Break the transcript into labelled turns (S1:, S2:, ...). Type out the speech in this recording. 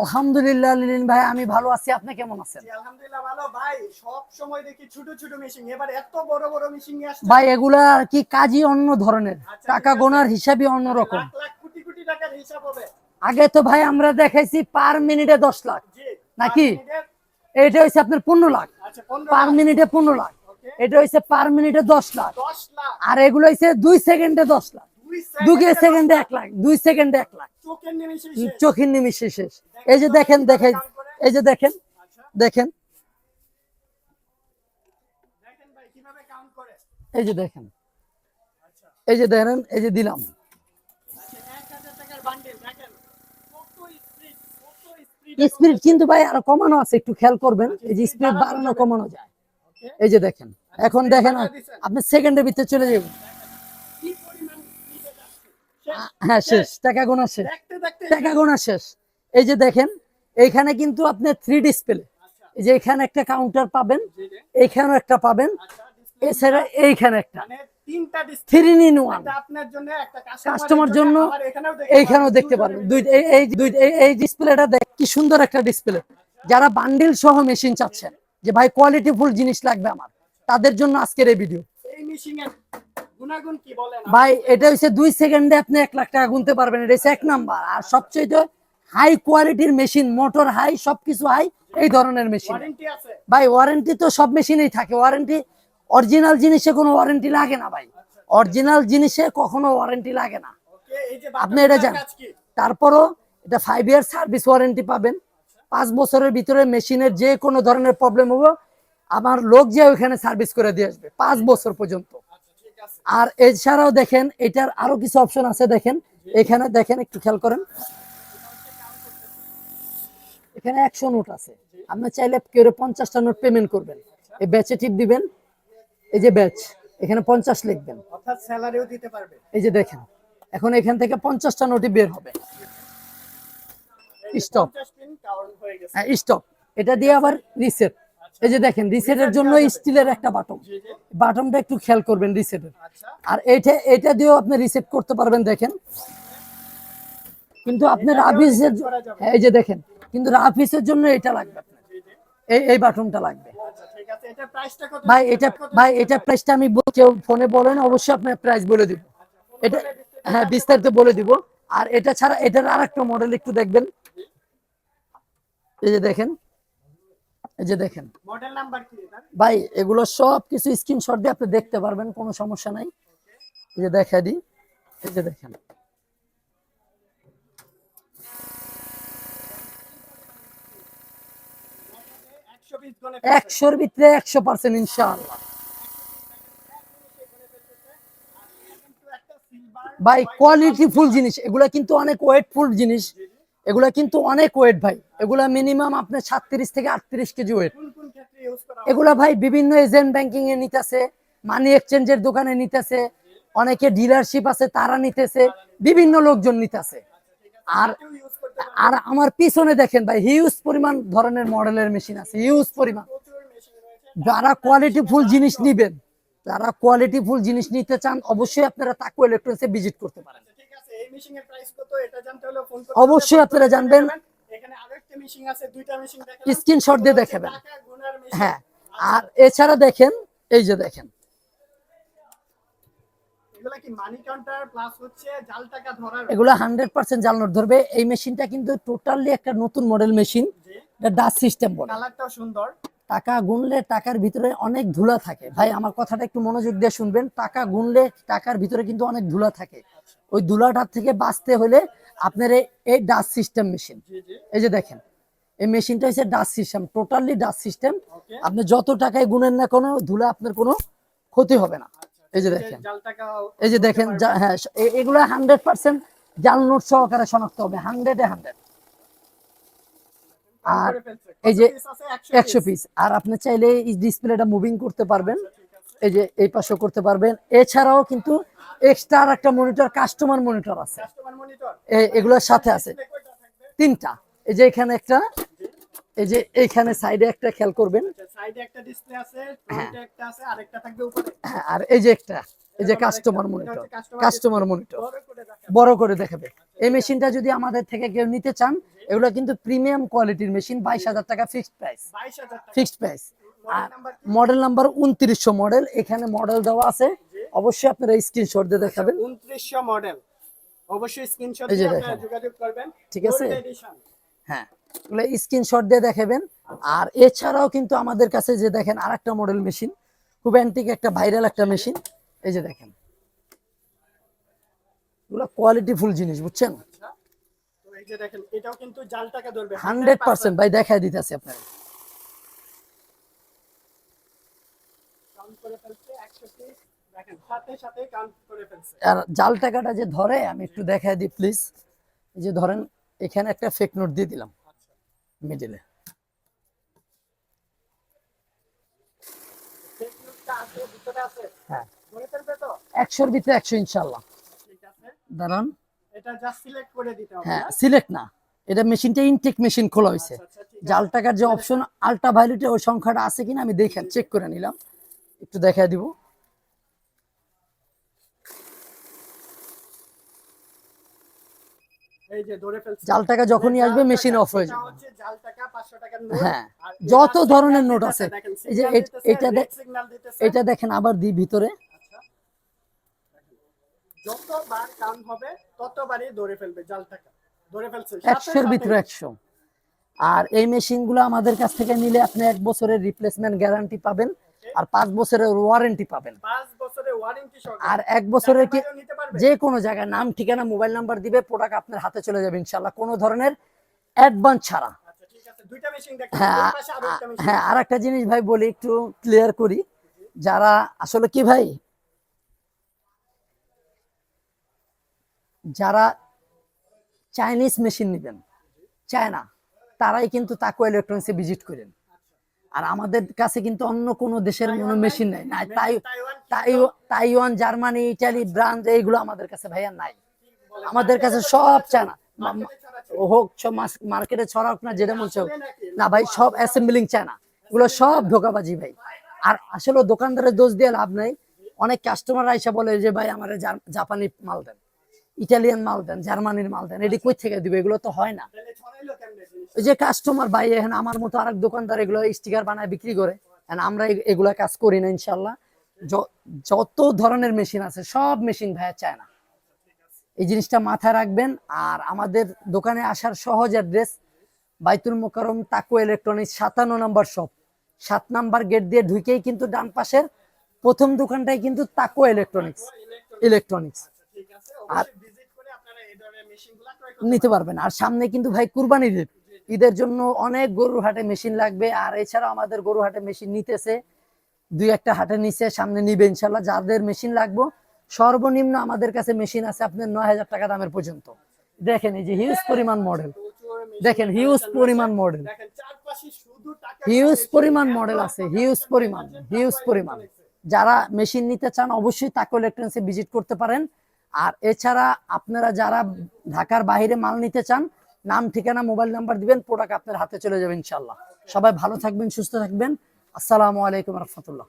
S1: আলহামদুলিল্লাহ লিলিন ভাই আমি ভালো আছি। আপনি কেমন আছেন?
S2: আলহামদুলিল্লাহ ভালো। ভাই সব সময় দেখি ছোট ছোট মেশিন এবার এত বড় বড় মেশিন নিয়ে আসছে
S1: ভাই এগুলা আর কি কাজই অন্য ধরনের।
S2: আচ্ছা,
S1: টাকা গোনার হিসাবই অন্যরকম
S2: লাখ লাখ কোটি কোটি টাকার হিসাব হবে।
S1: আগে তো ভাই আমরা দেখাইছি পার মিনিটে দশ লাখ। নাকি? এটা হচ্ছে আপনার পনেরো লাখ।
S2: আচ্ছা
S1: পার মিনিটে পনেরো লাখ। এটা হচ্ছে পার মিনিটে দশ লাখ। আর এগুলো হচ্ছে দুই সেকেন্ডে দশ লাখ।
S2: দুই সেকেন্ডে
S1: এক লাখ। দুই সেকেন্ডে এক লাখ।
S2: চোখের
S1: নিমিশে শেষ। এই যে দেখেন দেখেন এই যে দেখেন
S2: আচ্ছা।
S1: দেখেন। এই যে দেখেন
S2: আচ্ছা
S1: এই যে দেখেন এই যে দিলাম।
S2: আচ্ছা স্পিড
S1: কিন্তু ভাই আরও কমানো আছে একটু খেয়াল করবেন। এই যে স্পিড বাড়ানো কমানো যায়। এই যে দেখেন এখন দেখেন আপনি সেকেন্ডের ভিতরে চলে যাবেন। হ্যাঁ শেষ। টাকা গোনা শেষ। টাকা গোনা শেষ। এই যে দেখেন এইখানে কিন্তু আপনি থ্রি ডিসপ্লে এই যে এখানে একটা কাউন্টার পাবেন এইখানেও একটা পাবেন।
S2: আচ্ছা
S1: এছাড়া এইখানে একটা। থ্রি ইন ওয়ান কাস্টমার জন্য এইখানেও দেখতে পারবেন। দুই এই দুই এই- এই ডিসপ্লেটা দেখ কি সুন্দর একটা ডিসপ্লে যারা বান্ডিল সহ মেশিন চাচ্ছেন যে ভাই কোয়ালিটি ফুল জিনিস লাগবে আমার তাদের জন্য আজকের এই ভিডিও ভাই এটা হচ্ছে দুই সেকেন্ডে আপনি এক লাখ টাকা গুনতে পারবেন। এটা হচ্ছে এক নাম্বার। আর সবচেয়ে হাই কোয়ালিটির মেশিন মোটর হাই সবকিছু হাই এই ধরনের মেশিন ভাই ওয়ারেন্টি তো সব মেশিনেই থাকে। ওয়ারেন্টি অরিজিনাল জিনিসে কোনো ওয়ারেন্টি লাগে না ভাই। অরিজিনাল জিনিসে কখনো ওয়ারেন্টি লাগে না। আপনি এটা
S2: কি?
S1: তারপরও এটা ফাইভ ইয়ার সার্ভিস ওয়ারেন্টি পাবেন। পাঁচ বছরের ভিতরে মেশিনের যে কোনো ধরনের প্রবলেম হবে আমার লোক যে ওইখানে সার্ভিস করে দিয়ে আসবে পাঁচ বছর পর্যন্ত।
S2: আচ্ছা
S1: আর এছাড়াও দেখেন এটার আরও কিছু অপশন আছে দেখেন। এখানে দেখেন একটু খেয়াল করেন। এখানে একশো নোট আছে। আপনি চাইলে কেউ পঞ্চাশটা নোট পেমেন্ট করবেন। এই ব্যাচে টিপ দিবেন। এই যে ব্যাচ এখানে পঞ্চাশ লিখবেন।
S2: অর্থাৎ স্যালারিও দিতে পারবে।
S1: এই যে দেখেন এখন এখান থেকে পঞ্চাশটা নোটই বের হবে। স্টপ
S2: 50 পিন কাউন্ট হয়ে
S1: স্টপ এটা দিয়ে আবার রিসেট এই যে দেখেন রিসেটের জন্য স্টিলের একটা বাটন বাটনটা একটু খেয়াল করবেন রিসেটের
S2: আচ্ছা।
S1: আর এটা এটা দিয়েও আপনি রিসেট করতে পারবেন দেখেন। কিন্তু আপনার রাফিসের
S2: করা
S1: এই যে দেখেন কিন্তু রাফিসের জন্য এটা লাগবে এই এই বাটনটা লাগবে।
S2: আচ্ছা ঠিক আছে। এটা প্রাইসটা কত?
S1: ভাই এটা ভাই এটা প্রাইসটা আমি কেউ ফোনে বলেন অবশ্যই আপনার প্রাইস বলে দিব। এটা হ্যাঁ বিস্তারিত বলে দিব। আর এটা ছাড়া এটার আর একটা মডেল একটু দেখবেন। এই যে দেখেন এই যে দেখেন।
S2: মডেল নাম্বার কি
S1: ভাই এগুলো সব কিছু স্ক্রিনশট দিয়ে আপনি দেখতে পারবেন কোনো সমস্যা নাই। এই যে দেখা দিই। এই যে দেখেন। একশোর ভিতরে একশো পার্সেন্ট ইনশাআল্লাহ।
S2: একটা
S1: ভাই কোয়ালিটি ফুল জিনিস। এগুলা কিন্তু অনেক ওয়েট ফুল জিনিস। এগুলা কিন্তু অনেক ওয়েট ভাই। এগুলা মিনিমাম আপনার সাতত্রিশ থেকে আটত্রিশ কেজি ওয়েট? এগুলা ভাই বিভিন্ন এজেন্ট ব্যাংকিং এ নিতেছে মানি এক্সচেঞ্জের দোকানে নিতেছে অনেকে ডিলারশিপ আছে তারা নিতেছে বিভিন্ন লোকজন নিতেছে। আর
S2: করতে পারে
S1: আর আমার পিছনে দেখেন ভাই হিউজ পরিমাণ ধরনের মডেলের মেশিন আছে হিউজ পরিমাণ। যারা কোয়ালিটি ফুল জিনিস নিবেন যারা কোয়ালিটি ফুল জিনিস নিতে চান অবশ্যই আপনারা তাকু ইলেকট্রনিক্সে ভিজিট করতে পারেন।
S2: এর প্রাইস কত এটা জানতে হলে ফোন করতে
S1: অবশ্যই আপনারা জানবেন।
S2: এখানে আরেকটা মেশিং আছে দুইটা মেশিং দেখালাম
S1: স্ক্রিনশট দিয়ে দেখাবেন হ্যাঁ আর এছাড়া দেখেন এই যে দেখেন।
S2: এগুলা জাল
S1: ধরবে। এই মেশিনটা কিন্তু টোটালি একটা নতুন মডেল মেশিন
S2: জি।
S1: এটা ডাস সিস্টেম বলে
S2: কালারটাও সুন্দর।
S1: টাকা গুনলে টাকার ভিতরে অনেক ধুলা থাকে। ভাই আমার কথাটা একটু মনোযোগ দিয়ে শুনবেন। টাকা গুনলে টাকার ভিতরে কিন্তু অনেক ধুলা থাকে। ওই ধুলাটার থেকে বাঁচতে হলে আপনার এই- ডাস সিস্টেম মেশিন এই যে দেখেন এই মেশিনটা হচ্ছে ডাস সিস্টেম টোটালি ডাস সিস্টেম আপনি যত টাকায় গুনেন না কোনো ধুলা আপনার কোনো ক্ষতি হবে না। এই যে দেখেন। এই যে দেখেন হ্যাঁ এগুলো হান্ড্রেড পার্সেন্ট জাল নোট সহকারে শনাক্ত হবে হান্ড্রেডে হান্ড্রেড আর এই যে? একশো পিস আর আপনি চাইলে এই ডিসপ্লেটা মুভিং করতে পারবেন। এই যে এই পাশেও করতে পারবেন। এছাড়াও কিন্তু এক্সট্রা আর একটা মনিটর কাস্টমার মনিটর আছে। এগুলোর সাথে আছে। তিনটা। এই যে এখানে একটা এই যে এইখানে সাইডে একটা খেয়াল করবেন।
S2: থাকবে উপরে।
S1: হ্যাঁ, আর এই যে একটা এই যে কাস্টমার মনিটর কাস্টমার মনিটর
S2: বড় করে দেখাবো।
S1: এই মেশিনটা যদি আমাদের থেকে কেউ নিতে চান এগুলো কিন্তু প্রিমিয়াম কোয়ালিটির মেশিন বাইশ হাজার টাকা fixed price fixed price?
S2: Model number
S1: উনত্রিশশো মডেল এখানে মডেল দেওয়া আছে। অবশ্যই আপনারা স্ক্রিনশট দিয়ে দেখাবেন।
S2: 2900 মডেল অবশ্যই স্ক্রিনশট দিয়ে আপনারা যোগাযোগ করবেন।
S1: ঠিক আছে? হ্যাঁ এগুলো স্ক্রিনশট দিয়ে দেখাবেন। আর এছাড়াও কিন্তু আমাদের কাছে যে দেখেন আরেকটা মডেল মেশিন খুব অ্যান্টিক একটা ভাইরাল একটা মেশিন এই যে দেখেন। এগুলো কোয়ালিটি ফুল জিনিস বুঝছেন?
S2: আচ্ছা এই যে দেখেন এটাও কিন্তু জাল টাকা ধরবে।
S1: হান্ড্রেড পার্সেন্ট ভাই দেখাই দিতেছি
S2: করে ফেলছে 100 পিস
S1: জাল টাকাটা যে ধরে আমি একটু দেখাই দিই প্লিজ এই যে ধরেন এখানে একটা ফেক নোট দিয়ে দিলাম
S2: আচ্ছা।
S1: মিডিলে
S2: আছে
S1: হ্যাঁ। একশোর ভিতরে একশো ইনশাল্লাহ দাঁড়ান। হ্যাঁ সিলেক্ট না। এটা মেশিনটা ইনটেক মেশিন খোলা হয়েছে।
S2: আচ্ছা আচ্ছা ঠিক
S1: জাল টাকার যে অপশন আলট্রা ভায়োলেটে ওই সংখ্যাটা আছে কিনা আমি দেখে চেক করে নিলাম। একটু দেখা দিব।
S2: এই যে ধরে ফেলছে।
S1: জাল টাকা যখনই আসবে মেশিন অফ হয়ে যাবে।
S2: হচ্ছে জাল টাকা 500 টাকার নোট
S1: হ্যাঁ যত ধরনের নোট আছে এই যে এটা
S2: red দিতেছে।
S1: এটা দেখেন আবার দিই ভিতরে।
S2: আচ্ছা। যতবার কাউন্ট হবে ততবারই ধরে ফেলবে জাল টাকা ধরে ফেলছে সাথে
S1: একশোর ভিতরে একশো। আর এই মেশিনগুলো আমাদের কাছ থেকে নিলে আপনি এক বছরের রিপ্লেসমেন্ট গ্যারান্টি পাবেন। আর পাঁচ বছরের ওয়ারেন্টি পাবেন। আর এক বছরের? যে কোনো জায়গায় নাম ঠিকানা মোবাইল নাম্বার দিবে প্রোডাক্ট আপনার হাতে চলে যাবে ইনশাল্লাহ কোনো ধরনের অ্যাডভান্স ছাড়া।
S2: আচ্ছা
S1: হ্যাঁ
S2: মেশিন
S1: হ্যাঁ আর একটা জিনিস ভাই বলি একটু ক্লিয়ার করি। যারা আসলে কি ভাই? যারা চাইনিজ মেশিন নেবেন চায়না তারাই কিন্তু তাকু ইলেকট্রনিক্সে ভিজিট করেন। আর আমাদের কাছে কিন্তু অন্য কোনো দেশের কোনো মেশিন নাই। না তাই
S2: তাইওয়ান
S1: জার্মানি ইটালি ব্রান্ড এইগুলো আমাদের কাছে ভাইয়া নাই। আমাদের কাছে সব চায়না। হোক সব মার্কেটে ছড়া হোক না যেটা হোক। না ভাই সব অ্যাসেম্বলিং চায়না। এগুলো সব ধোকাবাজি ভাই। আর আসলে দোকানদারের দোষ দিয়ে লাভ নাই। অনেক কাস্টমার আইসা বলে যে ভাই আমার জাপানি মাল দেন। ইটালিয়ান মাল দেন জার্মানির মাল দেন, এটি কই থেকে দিবে? এগুলো তো হয় না? ওই যে কাস্টমার ভাই, এখন আমার মতো আরেক দোকানদার এগুলো স্টিকার বানায় বিক্রি করে আমরা এগুলা কাজ করি না ইনশাল্লাহ যত ধরনের মেশিন আছে, সব মেশিন ভাইয়া চায় না। এই জিনিসটা মাথায় রাখবেন, আর আমাদের দোকানে আসার সহজ অ্যাড্রেস বাইতুল মোকারম তাকু ইলেকট্রনিক্স সাতান্ন নম্বর শপ সাত নাম্বার গেট দিয়ে ঢুকেই কিন্তু ডান পাশের প্রথম দোকানটাই কিন্তু তাকু ইলেকট্রনিক্স ইলেকট্রনিক্স নিতে পারবেন। আর সামনে কিন্তু ভাই কুরবানির ঈদ ঈদের জন্য অনেক গরুর হাটে মেশিন লাগবে। আর এছাড়াও আমাদের গরু হাটে মেশিন নিতেছে। দুই একটা হাটে নিচে সামনে নিবে ইনশাল্লাহ যাদের মেশিন লাগবে সর্বনিম্ন আমাদের কাছে মেশিন আছে আপনার নয় হাজার টাকা দামের পর্যন্ত। দেখেন এই যে হিউজ পরিমাণ মডেল দেখেন হিউজ পরিমাণ মডেল হিউজ পরিমাণ মডেল আছে হিউজ পরিমাণ। হিউজ পরিমাণ। যারা মেশিন নিতে চান অবশ্যই তাকে ইলেকট্রনিক্সে ভিজিট করতে পারেন। আর এছাড়া আপনারা যারা ঢাকার বাইরে মাল নিতে চান, নাম, ঠিকানা, মোবাইল নাম্বার দিবেন প্রোডাক্ট আপনার হাতে চলে যাবে ইনশাল্লাহ সবাই ভালো থাকবেন, সুস্থ থাকবেন। আসসালামু আলাইকুম রহমতুল্লাহ।